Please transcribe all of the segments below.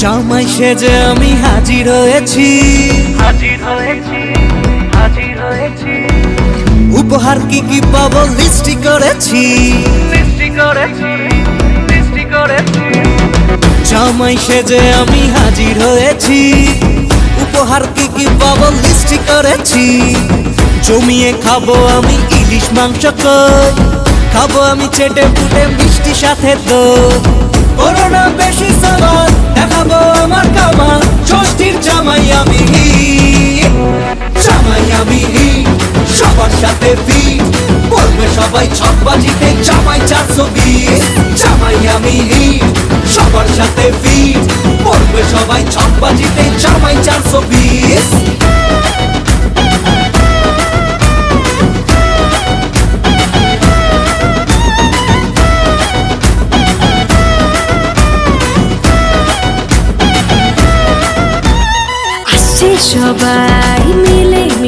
জামাই সেজে আমি হাজির হয়েছি। হাজির হয়েছি হাজির হয়েছি। উপহার কি কি পাবো লিস্টি করেছি। জামাই সেজে আমি হাজির হয়েছি। উপহার কি কি পাবো লিস্টি করেছি। জমিয়ে খাব আমি ইলিশ মাংস কই। খাব আমি চেটে পুটে মিষ্টি সাথে তো আমি সবার সাথে ফিট বলবে সবাই ছকবাজিতে, জামাই চারশো বিশ। জামাই আমি সবার সাথে ফিট বলবে সবাই ছকবাজিতে, জামাই চারশো বিশ। সবাই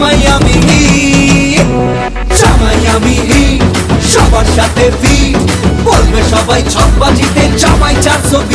ষষ্ঠীর জামাই আমি জামাই সবার সাথে বলবে সবাই ছকবাজিতে জামাই চারশো বিশ